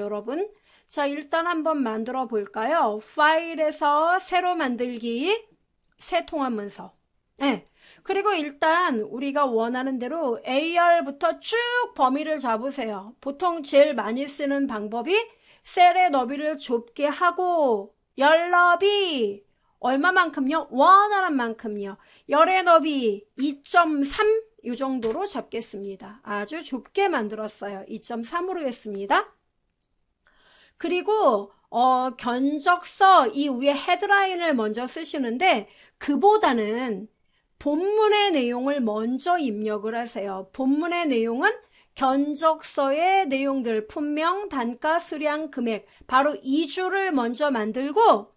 여러분 자 일단 한번 만들어 볼까요 파일에서 새로 만들기 새 통합 문서 네. 그리고 일단 우리가 원하는 대로 AR부터 쭉 범위를 잡으세요 보통 제일 많이 쓰는 방법이 셀의 너비를 좁게 하고 열 너비 얼마만큼요? 원하는 만큼요. 열의 너비 2.3 이 정도로 잡겠습니다. 아주 좁게 만들었어요. 2.3으로 했습니다. 그리고 어, 견적서 이 위에 헤드라인을 먼저 쓰시는데 그보다는 본문의 내용을 먼저 입력을 하세요. 본문의 내용은 견적서의 내용들, 품명, 단가, 수량, 금액 바로 이 줄을 먼저 만들고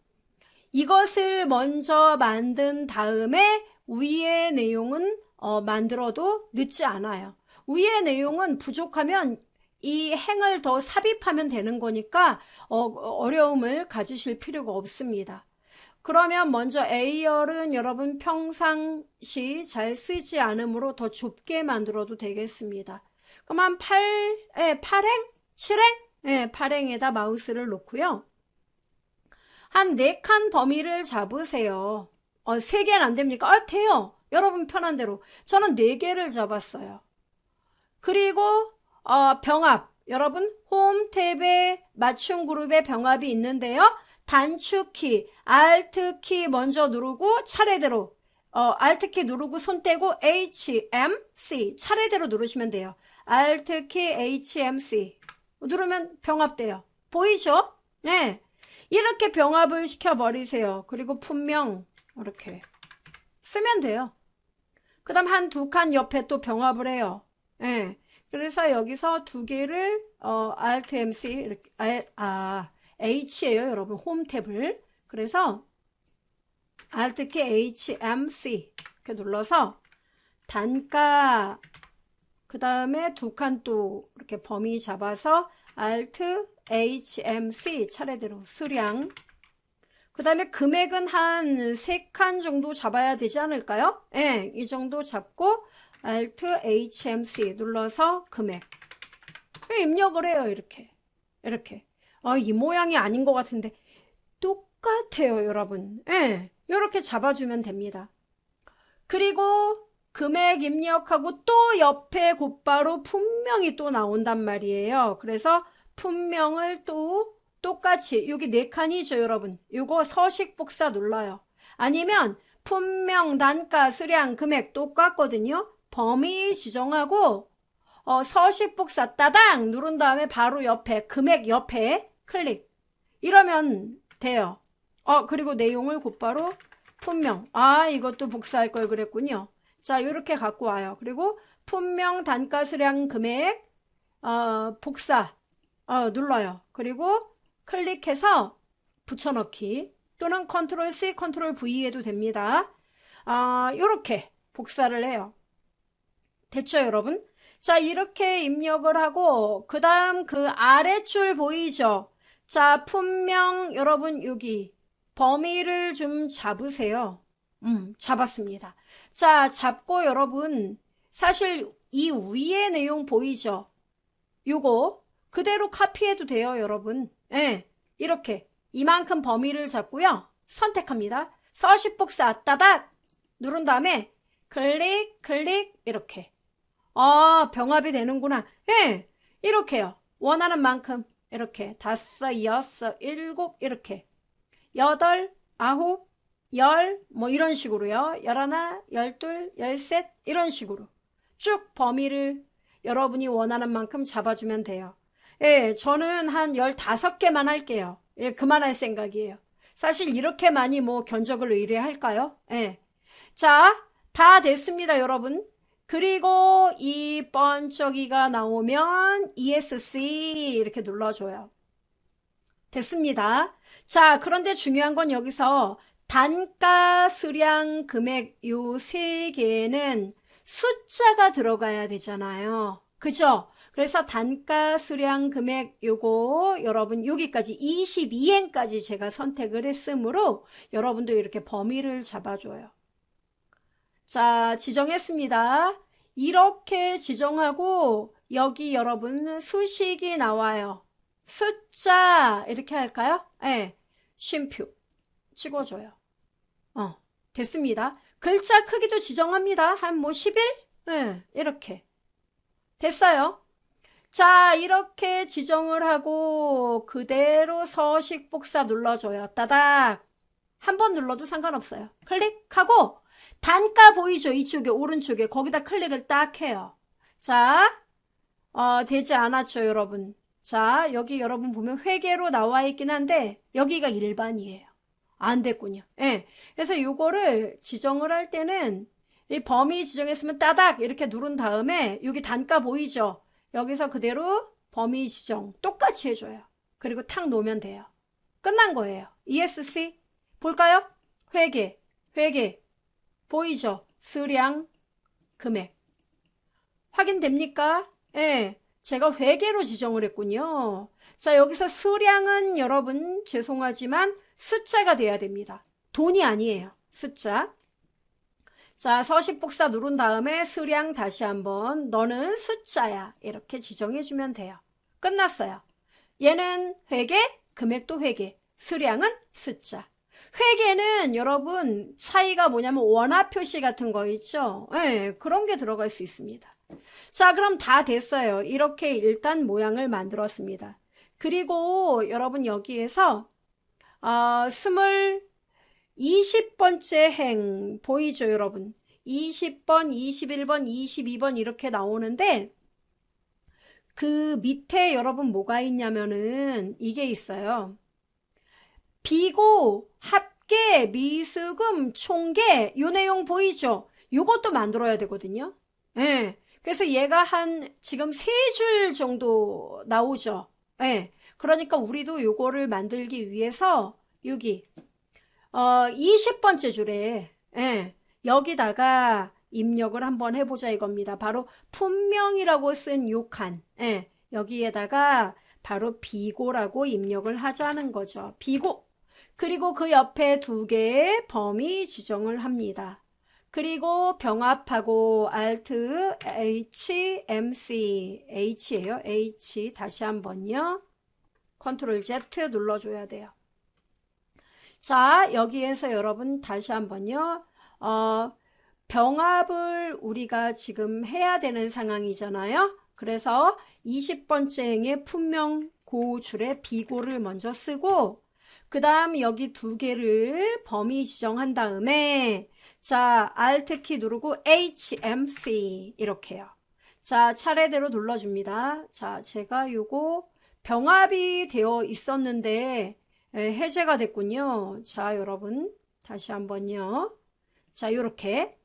이것을 먼저 만든 다음에 위의 내용은 어, 만들어도 늦지 않아요. 위의 내용은 부족하면 이 행을 더 삽입하면 되는 거니까 어, 려움을 가지실 필요가 없습니다. 그러면 먼저 A열은 여러분 평상시 잘 쓰지 않으므로 더 좁게 만들어도 되겠습니다. 그럼 한 8, 예, 8행? 7행? 예, 8행에다 마우스를 놓고요. 한 4칸 범위를 잡으세요. 어, 3개는 안 됩니까? 아, 돼요. 여러분 편한 대로. 저는 4개를 잡았어요. 그리고 어, 병합. 여러분 홈 탭에 맞춤 그룹의 병합이 있는데요. 단축키, Alt키 먼저 누르고 차례대로 어, Alt키 누르고 손 떼고 H, M, C 차례대로 누르시면 돼요. Alt키 H, M, C 누르면 병합돼요. 보이죠? 네. 이렇게 병합을 시켜버리세요. 그리고 품명 이렇게 쓰면 돼요. 그 다음 한 두 칸 옆에 또 병합을 해요. 네. 그래서 여기서 두 개를 어, Alt MC 이렇게 아, H예요, 여러분. 홈 탭을. 그래서 Alt 키 H M C 이렇게 눌러서 단가 그 다음에 두 칸 또 이렇게 범위 잡아서 Alt HMC 차례대로 수량 그 다음에 금액은 한 3칸 정도 잡아야 되지 않을까요? 예, 네, 이 정도 잡고 Alt HMC 눌러서 금액. 입력을 해요 이렇게? 이렇게. 아, 이 모양이 아닌 것 같은데. 똑같아요 여러분. 예, 네, 이렇게 잡아주면 됩니다. 그리고 금액 입력하고 또 옆에 곧바로 분명히 또 나온단 말이에요. 그래서 품명을 또 똑같이 여기 네 칸이죠 여러분. 이거 서식 복사 눌러요. 아니면 품명 단가 수량 금액 똑같거든요 범위 지정하고 어, 서식 복사 따당 누른 다음에 바로 옆에 금액 옆에 클릭 이러면 돼요 어 그리고 내용을 곧바로 품명 아 이것도 복사할 걸 그랬군요 자 이렇게 갖고 와요 그리고 품명 단가 수량 금액 어, 복사 어, 눌러요. 그리고 클릭해서 붙여넣기 또는 컨트롤 C, 컨트롤 V 해도 됩니다. 아, 이렇게 복사를 해요. 됐죠, 여러분? 자, 이렇게 입력을 하고 그 다음 그 아래 줄 보이죠? 자, 품명 여러분 여기 범위를 좀 잡으세요. 음, 잡았습니다. 자, 잡고 여러분 사실 이 위에 내용 보이죠? 요거 그대로 카피해도 돼요, 여러분. 예, 이렇게 이만큼 범위를 잡고요. 선택합니다. 서식 복사 따닥 누른 다음에 클릭 클릭 이렇게 아 병합이 되는구나. 예, 이렇게요. 원하는 만큼 이렇게 다섯, 여섯, 일곱 이렇게 여덟, 아홉, 열 뭐 이런 식으로요. 열하나, 열둘, 열셋 이런 식으로 쭉 범위를 여러분이 원하는 만큼 잡아주면 돼요. 예, 저는 한 15개만 할게요. 예, 그만할 생각이에요. 사실 이렇게 많이 뭐 견적을 의뢰할까요? 예. 자, 다 됐습니다, 여러분. 그리고 이 번쩍이가 나오면 ESC 이렇게 눌러줘요. 됐습니다. 자, 그런데 중요한 건 여기서 단가, 수량, 금액 요 세 개는 숫자가 들어가야 되잖아요. 그죠? 그래서 단가, 수량, 금액 요거 여러분 여기까지 22엔까지 제가 선택을 했으므로 여러분도 이렇게 범위를 잡아줘요. 자, 지정했습니다. 이렇게 지정하고 여기 여러분 수식이 나와요. 숫자 이렇게 할까요? 예. 쉼표 찍어줘요. 어, 됐습니다. 글자 크기도 지정합니다. 한 뭐 11? 예, 이렇게. 됐어요. 자, 이렇게 지정을 하고 그대로 서식 복사 눌러줘요. 따닥. 한 번 눌러도 상관없어요. 클릭하고 단가 보이죠? 이쪽에 오른쪽에 거기다 클릭을 딱 해요. 자, 어, 되지 않았죠, 여러분. 자, 여기 여러분 보면 회계로 나와 있긴 한데 여기가 일반이에요. 안 됐군요. 예. 그래서 요거를 지정을 할 때는 이 범위 지정했으면 따닥 이렇게 누른 다음에 여기 단가 보이죠? 여기서 그대로 범위 지정 똑같이 해줘요. 그리고 탁 놓으면 돼요. 끝난 거예요. ESC 볼까요? 회계, 회계 보이죠? 수량, 금액 확인됩니까? 예. 제가 회계로 지정을 했군요. 자, 여기서 수량은 여러분 죄송하지만 숫자가 돼야 됩니다. 돈이 아니에요. 숫자. 자, 서식 복사 누른 다음에 수량 다시 한번 너는 숫자야. 이렇게 지정해 주면 돼요. 끝났어요. 얘는 회계, 금액도 회계, 수량은 숫자. 회계는 여러분 차이가 뭐냐면 원화 표시 같은 거 있죠? 네, 그런 게 들어갈 수 있습니다. 자, 그럼 다 됐어요. 이렇게 일단 모양을 만들었습니다. 그리고 여러분 여기에서 어, 스물 20번째 행 보이죠, 여러분? 20번, 21번, 22번 이렇게 나오는데 그 밑에 여러분 뭐가 있냐면은 이게 있어요. 비고, 합계, 미수금, 총계 요 내용 보이죠? 요것도 만들어야 되거든요. 예. 네. 그래서 얘가 한 지금 세 줄 정도 나오죠. 예. 네. 그러니까 우리도 요거를 만들기 위해서 여기 어 20번째 줄에 예. 여기다가 입력을 한번 해보자 이겁니다. 바로 품명이라고 쓴 요 칸. 예. 여기에다가 바로 비고라고 입력을 하자는 거죠. 비고. 그리고 그 옆에 두 개의 범위 지정을 합니다. 그리고 병합하고 Alt H M C H예요. H 다시 한번요. 컨트롤 Z 눌러줘야 돼요. 자 여기에서 여러분 다시 한번요. 어, 병합을 우리가 지금 해야 되는 상황이잖아요. 그래서 20번째 행에 품명 고줄에 비고를 먼저 쓰고 그 다음 여기 두 개를 범위 지정한 다음에 자, Alt 키 누르고 HMC 이렇게요. 자, 차례대로 눌러줍니다. 자, 제가 요거 병합이 되어 있었는데 해제가 됐군요. 자, 여러분 다시 한번요. 자, 요렇게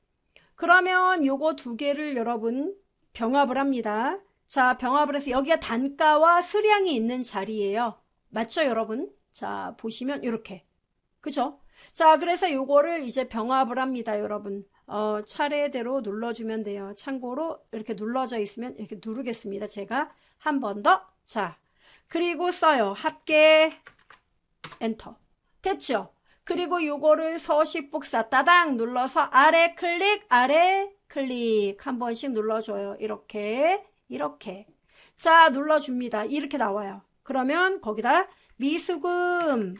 그러면 요거 두 개를 여러분 병합을 합니다. 자, 병합을 해서 여기가 단가와 수량이 있는 자리예요. 맞죠, 여러분? 자, 보시면 요렇게. 그죠? 자, 그래서 요거를 이제 병합을 합니다, 여러분. 어, 차례대로 눌러주면 돼요. 참고로 이렇게 눌러져 있으면 이렇게 누르겠습니다. 제가 한 번 더. 자, 그리고 써요. 합계, 엔터. 됐죠? 그리고 요거를 서식 복사 따당 눌러서 아래 클릭, 아래 클릭 한 번씩 눌러줘요. 이렇게, 이렇게. 자, 눌러줍니다. 이렇게 나와요. 그러면 거기다 미수금,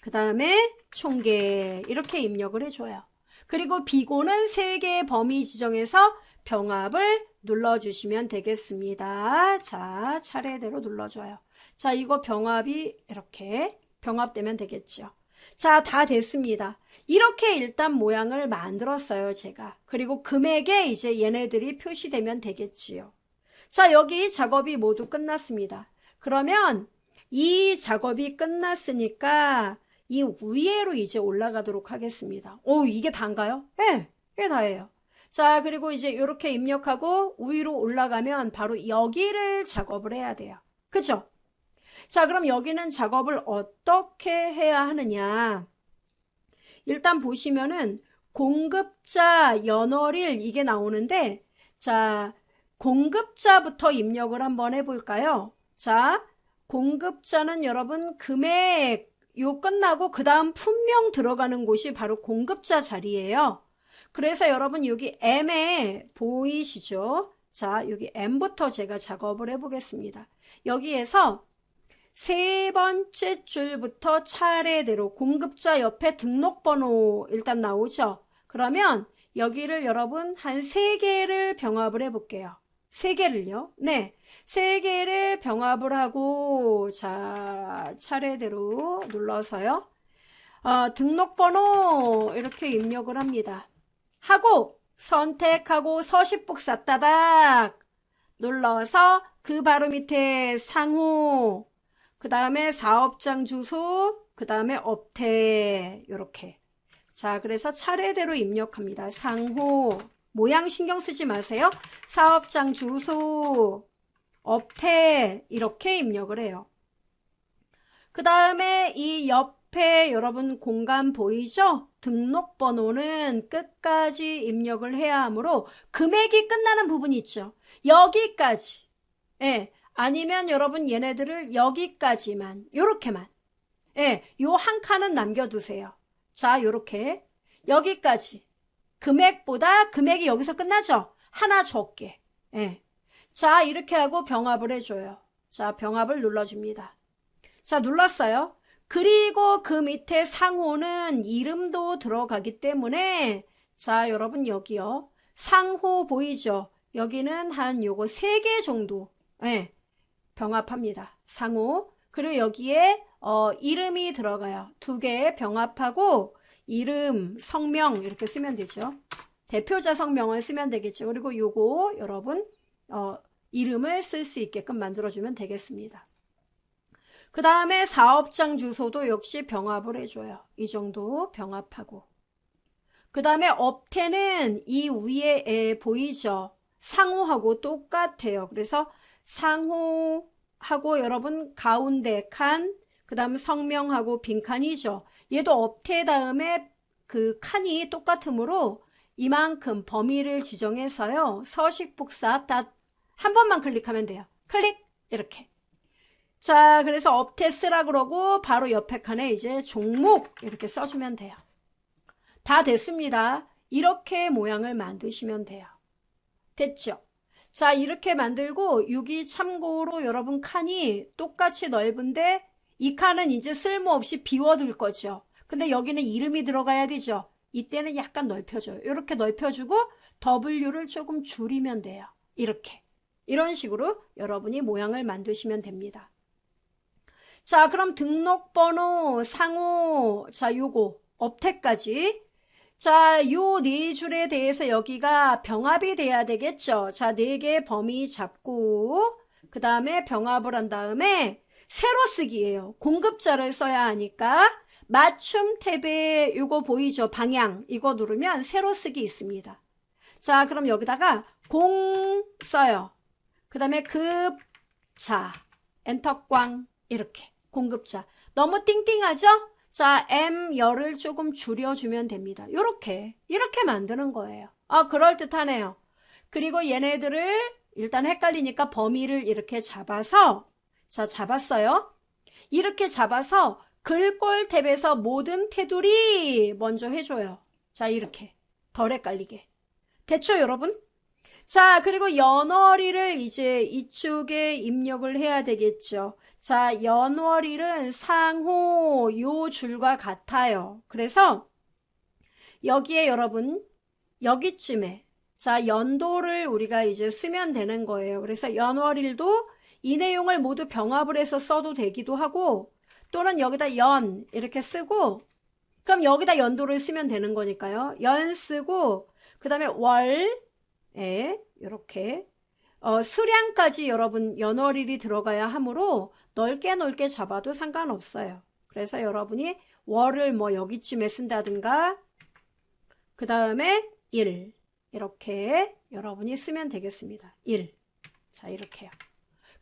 그 다음에 총계 이렇게 입력을 해줘요. 그리고 비고는 3개의 범위 지정해서 병합을 눌러주시면 되겠습니다. 자, 차례대로 눌러줘요. 자, 이거 병합이 이렇게 병합되면 되겠죠. 자, 다 됐습니다. 이렇게 일단 모양을 만들었어요, 제가. 그리고 금액에 이제 얘네들이 표시되면 되겠지요. 자, 여기 작업이 모두 끝났습니다. 그러면 이 작업이 끝났으니까 이 위에로 이제 올라가도록 하겠습니다. 오, 이게? 예, 네, 이게 다예요. 자, 그리고 이제 이렇게 입력하고 위로 올라가면 바로 여기를 작업을 해야 돼요. 그쵸? 자, 그럼 여기는 작업을 어떻게 해야 하느냐? 일단 보시면은 공급자 연월일 이게 나오는데 자, 공급자부터 입력을 한번 해볼까요? 자, 공급자는 여러분 금액 요 끝나고 그 다음 품명 들어가는 곳이 바로 공급자 자리예요. 그래서 여러분 여기 M에 보이시죠? 자, 여기 M부터 제가 작업을 해보겠습니다. 여기에서 세 번째 줄부터 차례대로 공급자 옆에 등록번호 일단 나오죠. 그러면 여기를 여러분 한 세 개를 병합을 해볼게요. 세 개를요. 네. 세 개를 병합을 하고 자 차례대로 눌러서요. 어, 등록번호 이렇게 입력을 합니다. 하고 선택하고 서식복사 따닥 눌러서 그 바로 밑에 상호 그 다음에 사업장 주소 그 다음에 업태 이렇게 자 그래서 차례대로 입력합니다. 상호 모양 신경 쓰지 마세요. 사업장 주소 업태 이렇게 입력을 해요. 그 다음에 이 옆에 여러분 공간 보이죠? 등록번호는 끝까지 입력을 해야 하므로 금액이 끝나는 부분이 있죠. 여기까지. 예. 아니면 여러분 얘네들을 여기까지만 요렇게만. 예. 요 한 칸은 남겨두세요. 자, 요렇게. 여기까지. 금액보다 금액이 여기서 끝나죠? 하나 적게. 예. 자, 이렇게 하고 병합을 해줘요. 자, 병합을 눌러줍니다. 자, 눌렀어요. 그리고 그 밑에 상호는 이름도 들어가기 때문에 자, 여러분 여기요. 상호 보이죠? 여기는 한 요거 세 개 정도 예, 병합합니다. 상호. 그리고 여기에 어, 이름이 들어가요. 두 개 병합하고 이름, 성명 이렇게 쓰면 되죠. 대표자 성명을 쓰면 되겠죠. 그리고 요거 여러분 어, 이름을 쓸 수 있게끔 만들어주면 되겠습니다. 그 다음에 사업장 주소도 역시 병합을 해줘요. 이 정도 병합하고. 그 다음에 업태는 이 위에 보이죠? 상호하고 똑같아요. 그래서 상호하고 여러분 가운데 칸, 그 다음 성명하고 빈칸이죠. 얘도 업태 다음에 그 칸이 똑같으므로 이만큼 범위를 지정해서요. 서식 복사 한 번만 클릭하면 돼요. 클릭 이렇게. 자, 그래서 업태 쓰라 그러고 바로 옆에 칸에 이제 종목 이렇게 써주면 돼요. 다 됐습니다. 이렇게 모양을 만드시면 돼요. 됐죠? 자, 이렇게 만들고 여기 참고로 여러분 칸이 똑같이 넓은데 이 칸은 이제 쓸모없이 비워둘 거죠. 근데 여기는 이름이 들어가야 되죠. 이때는 약간 넓혀줘요. 이렇게 넓혀주고 W를 조금 줄이면 돼요. 이렇게. 이런 식으로 여러분이 모양을 만드시면 됩니다. 자, 그럼 등록번호, 상호, 자, 요거, 업태까지. 자, 요 네 줄에 대해서 여기가 병합이 돼야 되겠죠. 자, 네 개 범위 잡고, 그 다음에 병합을 한 다음에 세로 쓰기예요. 공급자를 써야 하니까 맞춤 탭에 요거 보이죠? 방향. 이거 누르면 세로 쓰기 있습니다. 자, 그럼 여기다가 공 써요. 그 다음에 급자, 엔터꽝, 이렇게. 공급자. 너무 띵띵하죠? 자, M 열을 조금 줄여주면 됩니다. 요렇게, 이렇게 만드는 거예요. 아, 그럴듯하네요. 그리고 얘네들을 일단 헷갈리니까 범위를 이렇게 잡아서, 자, 잡았어요. 이렇게 잡아서 글꼴 탭에서 모든 테두리 먼저 해줘요. 자, 이렇게. 덜 헷갈리게. 됐죠, 여러분? 자, 그리고 연월일을 이제 이쪽에 입력을 해야 되겠죠. 자, 연월일은 상호 요 줄과 같아요. 그래서 여기에 여러분 여기쯤에 자, 연도를 우리가 이제 쓰면 되는 거예요. 그래서 연월일도 이 내용을 모두 병합을 해서 써도 되기도 하고 또는 여기다 연 이렇게 쓰고 그럼 여기다 연도를 쓰면 되는 거니까요. 연 쓰고 그 다음에 월에 이렇게 어, 수량까지 여러분 연월일이 들어가야 하므로 넓게 넓게 잡아도 상관없어요. 그래서 여러분이 월을 뭐 여기쯤에 쓴다든가 그 다음에 1 이렇게 여러분이 쓰면 되겠습니다. 1. 자 이렇게요.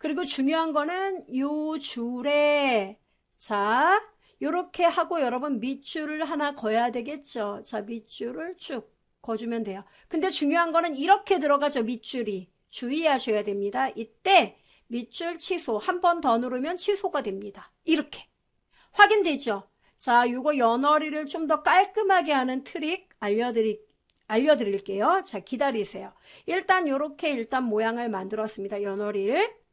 그리고 중요한 거는 요 줄에 자 이렇게 하고 여러분 밑줄을 하나 거야 되겠죠. 자 밑줄을 쭉 거주면 돼요. 근데 중요한 거는 이렇게 들어가죠. 밑줄이. 주의하셔야 됩니다. 이때 밑줄 취소 한 번 더 누르면 취소가 됩니다. 이렇게 확인되죠? 자, 요거 연어리를 좀 더 깔끔하게 하는 트릭 알려드리, 알려드릴게요. 자, 기다리세요. 일단 요렇게 일단 모양을 만들었습니다. 연어리를.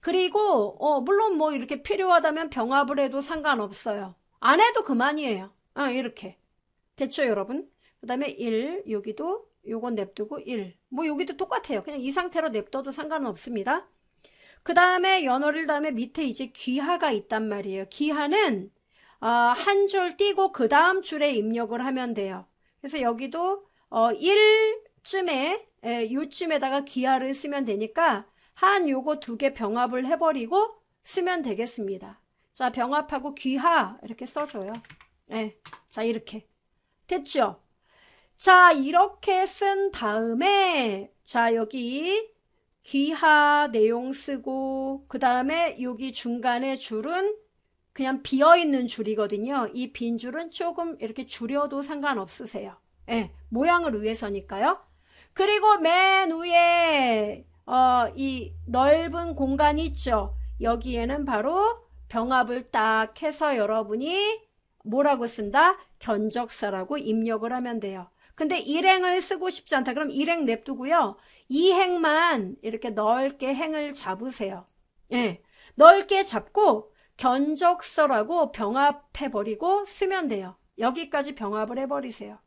그리고 어, 물론 뭐 이렇게 필요하다면 병합을 해도 상관없어요. 안 해도 그만이에요. 아, 이렇게. 됐죠, 여러분? 그 다음에 1, 여기도 요건 냅두고 1. 뭐 여기도 똑같아요. 그냥 이 상태로 냅둬도 상관은 없습니다. 그 다음에 연어를 다음에 밑에 이제 귀하가 있단 말이에요. 귀하는 어, 한줄 띄고 그 다음 줄에 입력을 하면 돼요. 그래서 여기도 어, 1쯤에 에, 요쯤에다가 귀하를 쓰면 되니까 한 요거 두 개 병합을 해버리고 쓰면 되겠습니다. 자 병합하고 귀하 이렇게 써줘요. 네, 자 이렇게 됐죠? 자 이렇게 쓴 다음에 자 여기 귀하 내용 쓰고 그 다음에 여기 중간에 줄은 그냥 비어있는 줄이거든요. 이 빈 줄은 조금 이렇게 줄여도 상관없으세요. 예, 모양을 위해서니까요. 그리고 맨 위에 어, 이 넓은 공간이 있죠. 여기에는 바로 병합을 딱 해서 여러분이 뭐라고 쓴다? 견적서라고 입력을 하면 돼요. 근데 일행을 쓰고 싶지 않다. 그럼 일행 냅두고요. 이 행만 이렇게 넓게 행을 잡으세요. 예. 넓게 잡고 견적서라고 병합해버리고 쓰면 돼요. 여기까지 병합을 해버리세요.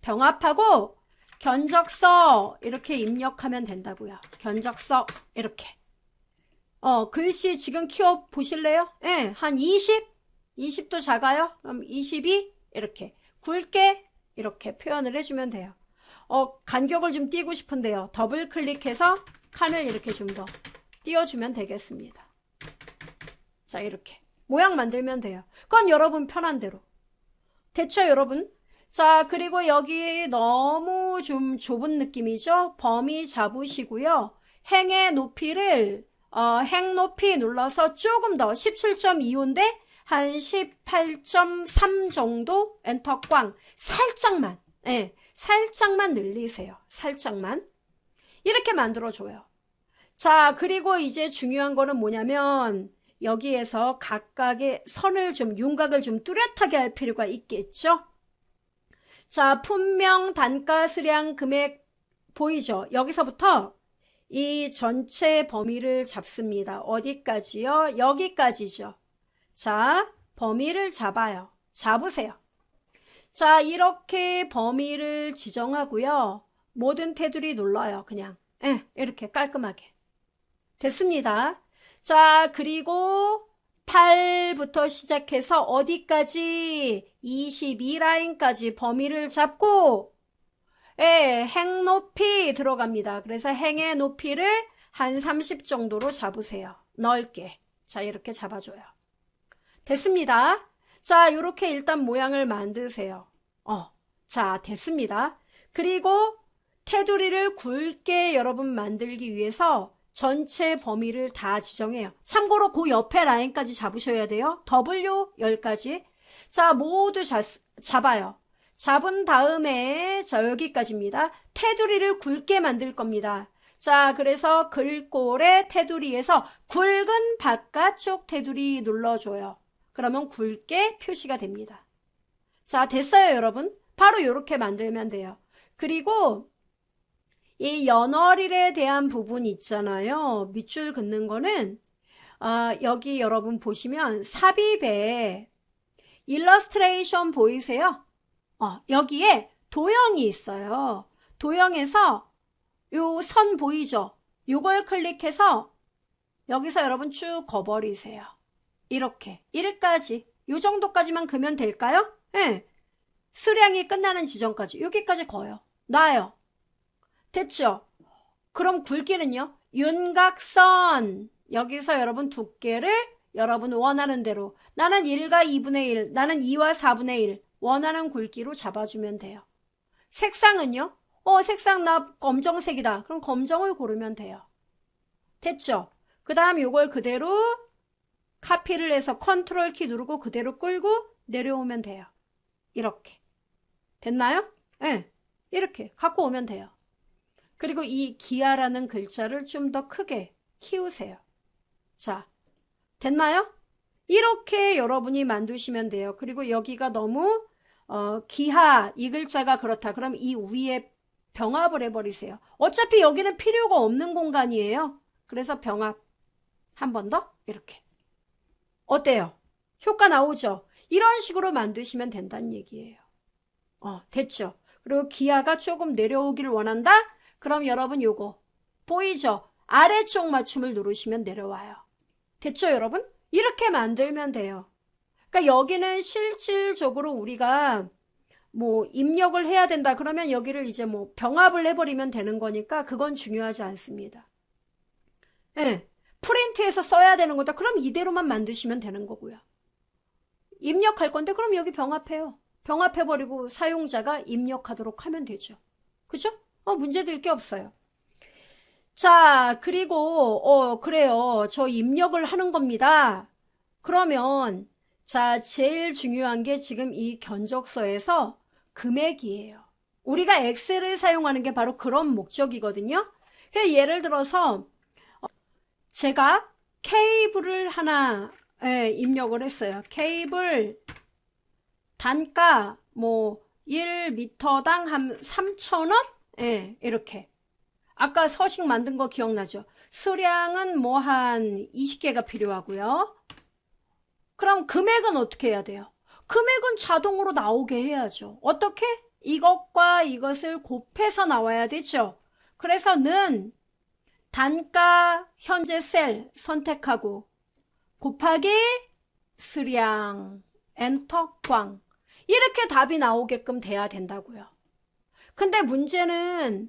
병합하고 견적서 이렇게 입력하면 된다고요. 견적서 이렇게. 어, 글씨 지금 키워 보실래요? 예, 네, 한 20? 20도 작아요? 그럼 22? 이렇게. 굵게 이렇게 표현을 해주면 돼요. 어, 간격을 좀 띄고 싶은데요. 더블 클릭해서 칸을 이렇게 좀 더 띄워주면 되겠습니다. 자, 이렇게. 모양 만들면 돼요. 그건 여러분 편한 대로. 됐죠, 여러분? 자, 그리고 여기 너무 좀 좁은 느낌이죠? 범위 잡으시고요. 행의 높이를 어, 행 높이 눌러서 조금 더 17.25인데 한 18.3 정도 엔터 꽝 살짝만 예, 살짝만 늘리세요. 살짝만 이렇게 만들어줘요. 자 그리고 이제 중요한 거는 뭐냐면 여기에서 각각의 선을 좀 윤곽을 좀 뚜렷하게 할 필요가 있겠죠. 자 품명 단가 수량 금액 보이죠? 여기서부터 이 전체 범위를 잡습니다. 어디까지요? 여기까지죠. 자, 범위를 잡아요. 잡으세요. 자, 이렇게 범위를 지정하고요. 모든 테두리 눌러요. 그냥. 예, 이렇게 깔끔하게. 됐습니다. 자, 그리고 8부터 시작해서 어디까지? 22라인까지 범위를 잡고 예, 행 높이 들어갑니다. 그래서 행의 높이를 한 30 정도로 잡으세요. 넓게. 자, 이렇게 잡아줘요. 됐습니다. 자, 이렇게 일단 모양을 만드세요. 어, 자, 됐습니다. 그리고 테두리를 굵게 여러분 만들기 위해서 전체 범위를 다 지정해요. 참고로 그 옆에 라인까지 잡으셔야 돼요. W 10가지. 자, 모두 잡, 잡아요. 잡은 다음에 자 여기까지입니다. 테두리를 굵게 만들 겁니다. 자 그래서 글꼴의 테두리에서 굵은 바깥쪽 테두리 눌러줘요. 그러면 굵게 표시가 됩니다. 자 됐어요 여러분. 바로 이렇게 만들면 돼요. 그리고 이 연어릴에 대한 부분 있잖아요. 밑줄 긋는 거는 아, 여기 여러분 보시면 삽입에 일러스트레이션 보이세요? 어, 여기에 도형이 있어요. 도형에서 요 선 보이죠? 요걸 클릭해서 여기서 여러분 쭉 거버리세요. 이렇게 1까지 요 정도까지만 그면 될까요? 예. 네. 수량이 끝나는 지점까지 여기까지 거요. 나요. 됐죠? 그럼 굵기는요? 윤곽선. 여기서 여러분 두께를 여러분 원하는 대로 나는 1과 2분의 1, 나는 2와 4분의 1 원하는 굵기로 잡아주면 돼요. 색상은요? 어, 색상 나 검정색이다. 그럼 검정을 고르면 돼요. 됐죠? 그 다음 요걸 그대로 카피를 해서 컨트롤 키 누르고 그대로 끌고 내려오면 돼요. 이렇게. 됐나요? 예. 네, 이렇게 갖고 오면 돼요. 그리고 이 기아라는 글자를 좀 더 크게 키우세요. 자, 됐나요? 이렇게 여러분이 만드시면 돼요. 그리고 여기가 너무 어, 기하 이 글자가 그렇다. 그럼 이 위에 병합을 해버리세요. 어차피 여기는 필요가 없는 공간이에요. 그래서 병합 한 번 더 이렇게 어때요? 효과 나오죠? 이런 식으로 만드시면 된다는 얘기예요. 어, 됐죠? 그리고 기하가 조금 내려오기를 원한다? 그럼 여러분 요거 보이죠? 아래쪽 맞춤을 누르시면 내려와요. 됐죠, 여러분? 이렇게 만들면 돼요. 그러니까 여기는 실질적으로 우리가 뭐 입력을 해야 된다 그러면 여기를 이제 뭐 병합을 해버리면 되는 거니까 그건 중요하지 않습니다. 예. 네. 프린트해서 써야 되는 거다. 그럼 이대로만 만드시면 되는 거고요. 입력할 건데 그럼 여기 병합해요. 병합해버리고 사용자가 입력하도록 하면 되죠. 그죠? 어, 문제될 게 없어요. 자, 그리고, 어, 그래요. 저 입력을 하는 겁니다. 그러면, 자, 제일 중요한 게 지금 이 견적서에서 금액이에요. 우리가 엑셀을 사용하는 게 바로 그런 목적이거든요. 예를 들어서, 어, 제가 케이블을 하나 예, 입력을 했어요. 케이블 단가 뭐 1m당 한 3,000원? 예, 이렇게. 아까 서식 만든 거 기억나죠? 수량은 뭐 한 20개가 필요하고요. 그럼 금액은 어떻게 해야 돼요? 금액은 자동으로 나오게 해야죠. 어떻게? 이것과 이것을 곱해서 나와야 되죠. 그래서 는 단가 현재 셀 선택하고 곱하기 수량 엔터 꽝 이렇게 답이 나오게끔 돼야 된다고요. 근데 문제는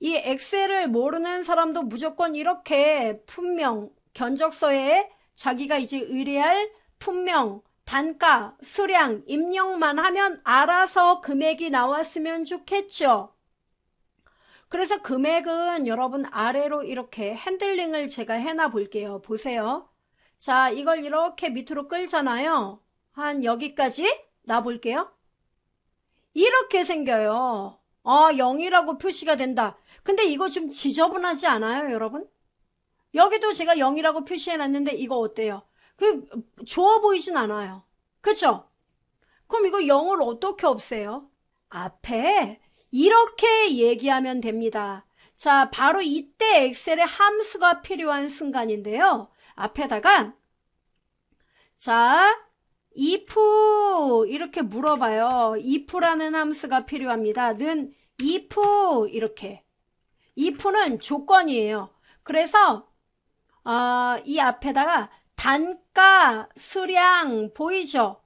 이 엑셀을 모르는 사람도 무조건 이렇게 품명, 견적서에 자기가 이제 의뢰할 품명, 단가, 수량, 입력만 하면 알아서 금액이 나왔으면 좋겠죠. 그래서 금액은 여러분 아래로 이렇게 핸들링을 제가 해놔 볼게요. 보세요. 자, 이걸 이렇게 밑으로 끌잖아요. 한 여기까지 놔볼게요. 이렇게 생겨요. 아, 0이라고 표시가 된다. 근데 이거 좀 지저분하지 않아요, 여러분? 여기도 제가 0이라고 표시해놨는데 이거 어때요? 그 좋아 보이진 않아요. 그쵸? 그럼 이거 0을 어떻게 없애요? 앞에 이렇게 얘기하면 됩니다. 자, 바로 이때 엑셀에 함수가 필요한 순간인데요. 앞에다가 자, if 이렇게 물어봐요. if라는 함수가 필요합니다. 는 if 이렇게 if는 조건이에요. 그래서 어, 이 앞에다가 단가, 수량 보이죠?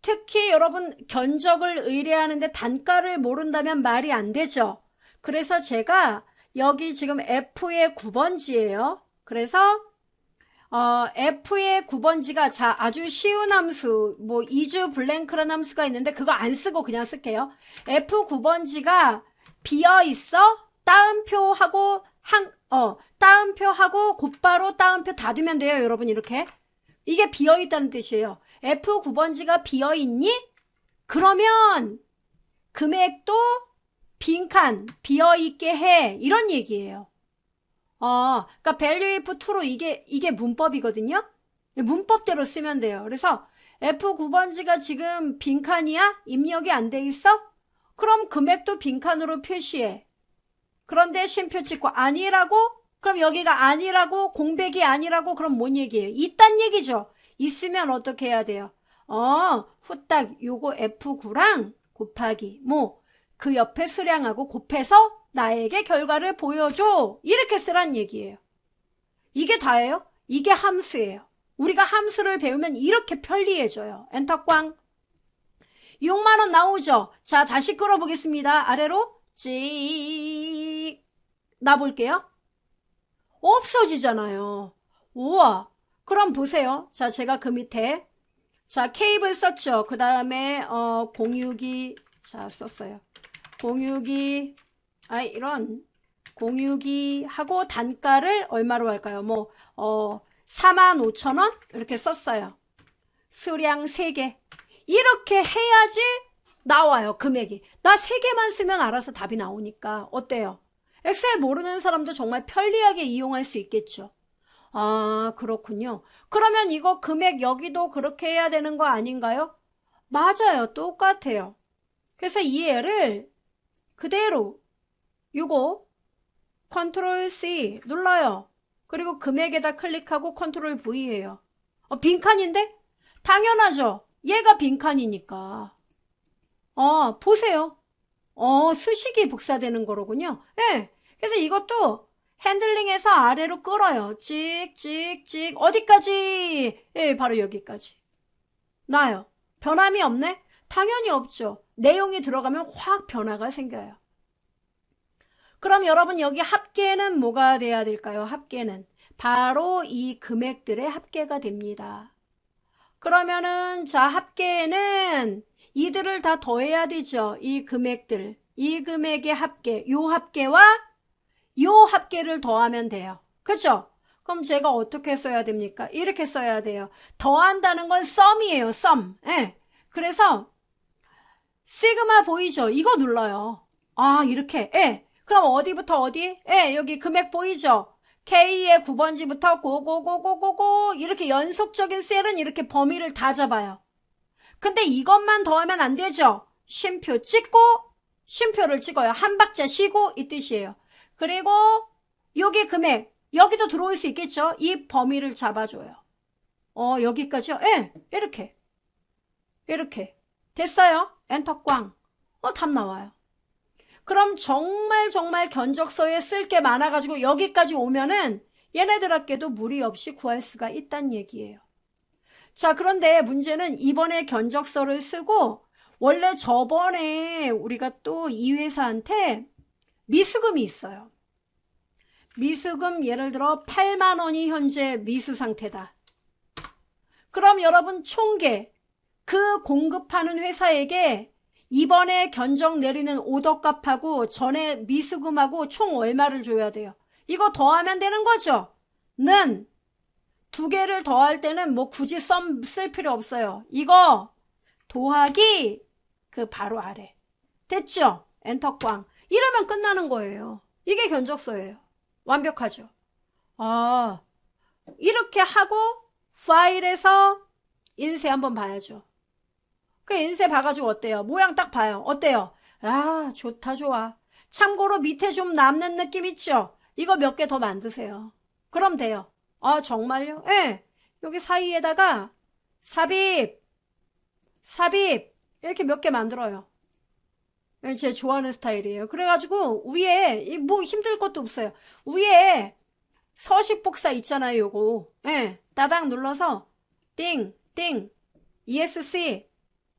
특히 여러분 견적을 의뢰하는데 단가를 모른다면 말이 안 되죠. 그래서 제가 여기 지금 F의 9번지예요. 그래서 어, F의 9번지가 자 아주 쉬운 함수 뭐 2주 블랭크라는 함수가 있는데 그거 안 쓰고 그냥 쓸게요. F 9번지가 비어 있어 따옴표하고 한 어, 따옴표하고 곧바로 따옴표 닫으면 돼요, 여러분 이렇게. 이게 비어 있다는 뜻이에요. F 9번지가 비어 있니? 그러면 금액도 빈칸 비어 있게 해. 이런 얘기예요. 어, 그러니까 value if true로 이게 이게 문법이거든요. 문법대로 쓰면 돼요. 그래서 F9번지가 지금 빈칸이야? 입력이 안 돼 있어? 그럼 금액도 빈칸으로 표시해. 그런데 쉼표 찍고 아니라고? 그럼 여기가 아니라고 공백이 아니라고 그럼 뭔 얘기예요? 있단 얘기죠. 있으면 어떻게 해야 돼요? 어, 후딱 요거 F9랑 곱하기 뭐 그 옆에 수량하고 곱해서 나에게 결과를 보여줘. 이렇게 쓰란 얘기예요. 이게 다예요? 이게 함수예요. 우리가 함수를 배우면 이렇게 편리해져요. 엔터 꽝. 6만원 나오죠? 자, 다시 끌어보겠습니다. 아래로 찍. 놔볼게요. 없어지잖아요. 우와. 그럼 보세요. 자, 제가 그 밑에 자, 케이블 썼죠. 그 다음에 어, 공유기 자, 썼어요. 공유기 아, 이런 공유기 하고 단가를 얼마로 할까요? 뭐, 어, 45,000원? 이렇게 썼어요. 수량 3개. 이렇게 해야지 나와요, 금액이. 나 3개만 쓰면 알아서 답이 나오니까. 어때요? 엑셀 모르는 사람도 정말 편리하게 이용할 수 있겠죠. 아, 그렇군요. 그러면 이거 금액 여기도 그렇게 해야 되는 거 아닌가요? 맞아요. 똑같아요. 그래서 이 애를 그대로 요거 컨트롤 C 눌러요. 그리고 금액에다 클릭하고 컨트롤 V예요. 어, 빈칸인데? 당연하죠. 얘가 빈칸이니까. 어, 보세요. 어, 수식이 복사되는 거로군요. 예. 네. 그래서 이것도 핸들링에서 아래로 끌어요. 찍, 찍, 찍. 어디까지? 예, 바로 여기까지. 나요. 변함이 없네? 당연히 없죠. 내용이 들어가면 확 변화가 생겨요. 그럼 여러분 여기 합계는 뭐가 돼야 될까요? 합계는 바로 이 금액들의 합계가 됩니다. 그러면은 자 합계는 이들을 다 더해야 되죠. 이 금액들. 이 금액의 합계, 요 합계와 요 합계를 더하면 돼요. 그죠? 그럼 제가 어떻게 써야 됩니까? 이렇게 써야 돼요. 더한다는 건 썸이에요. 썸. 예. 그래서 시그마 보이죠? 이거 눌러요. 아 이렇게. 예. 그럼 어디부터 어디? 예. 여기 금액 보이죠? K의 9번지부터 고고고고고고 이렇게 연속적인 셀은 이렇게 범위를 다 잡아요. 근데 이것만 더하면 안 되죠. 쉼표 찍고 쉼표를 찍어요. 한 박자 쉬고 이 뜻이에요. 그리고 여기 금액 여기도 들어올 수 있겠죠. 이 범위를 잡아줘요. 어 여기까지요. 예 네, 이렇게 이렇게 됐어요. 엔터 꽝. 어 답 나와요. 그럼 정말 정말 견적서에 쓸 게 많아가지고 여기까지 오면은 얘네들한테도 무리 없이 구할 수가 있단 얘기예요. 자 그런데 문제는 이번에 견적서를 쓰고 원래 저번에 우리가 또 이 회사한테 미수금이 있어요. 미수금 예를 들어 8만 원이 현재 미수 상태다. 그럼 여러분 총계 그 공급하는 회사에게 이번에 견적 내리는 오더값하고 전에 미수금하고 총 얼마를 줘야 돼요? 이거 더하면 되는 거죠? 는 두 개를 더할 때는 뭐 굳이 썸 쓸 필요 없어요. 이거 도하기 그 바로 아래. 됐죠? 엔터 꽝. 이러면 끝나는 거예요. 이게 견적서예요. 완벽하죠? 아, 이렇게 하고 파일에서 인쇄 한번 봐야죠. 그 인쇄 봐가지고 어때요? 모양 딱 봐요. 어때요? 아, 좋다, 좋아. 참고로 밑에 좀 남는 느낌 있죠? 이거 몇 개 더 만드세요. 그럼 돼요. 아, 정말요? 예. 네. 여기 사이에다가 삽입, 삽입, 이렇게 몇 개 만들어요. 제 좋아하는 스타일이에요. 그래가지고 위에 뭐 힘들 것도 없어요. 위에 서식 복사 있잖아요. 요거. 예. 네, 따당 눌러서 띵, 띵, ESC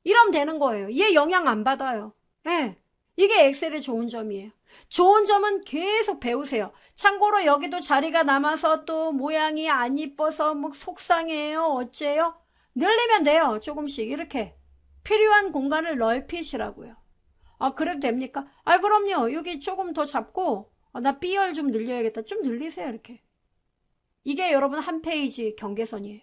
이러면 되는 거예요. 얘 영향 안 받아요. 예. 네, 이게 엑셀의 좋은 점이에요. 좋은 점은 계속 배우세요. 참고로 여기도 자리가 남아서 또 모양이 안 이뻐서 뭐 속상해요. 어째요? 늘리면 돼요. 조금씩 이렇게 필요한 공간을 넓히시라고요. 아, 그래도 됩니까? 아, 그럼요. 여기 조금 더 잡고, 아, 나 B열 좀 늘려야겠다. 좀 늘리세요, 이렇게. 이게 여러분 한 페이지 경계선이에요.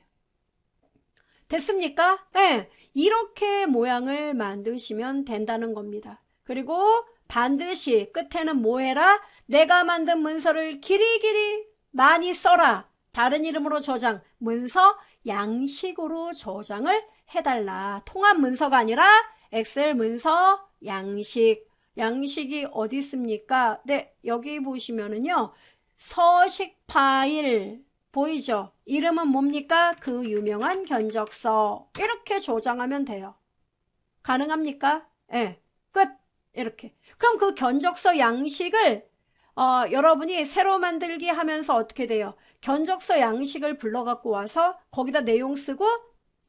됐습니까? 네. 이렇게 모양을 만드시면 된다는 겁니다. 그리고 반드시 끝에는 뭐 해라? 내가 만든 문서를 길이 길이 많이 써라. 다른 이름으로 저장, 문서 양식으로 저장을 해달라. 통합 문서가 아니라 엑셀 문서 양식. 양식이 어디 있습니까? 네, 여기 보시면은요. 서식 파일 보이죠? 이름은 뭡니까? 그 유명한 견적서. 이렇게 저장하면 돼요. 가능합니까? 예. 네, 끝. 이렇게. 그럼 그 견적서 양식을 어, 여러분이 새로 만들기 하면서 어떻게 돼요? 견적서 양식을 불러갖고 와서 거기다 내용 쓰고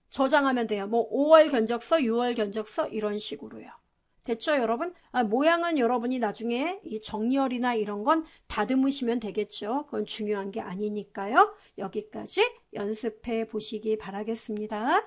저장하면 돼요. 뭐 5월 견적서, 6월 견적서 이런 식으로요. 됐죠, 여러분? 아, 모양은 여러분이 나중에 이 정렬이나 이런 건 다듬으시면 되겠죠. 그건 중요한 게 아니니까요. 여기까지 연습해 보시기 바라겠습니다.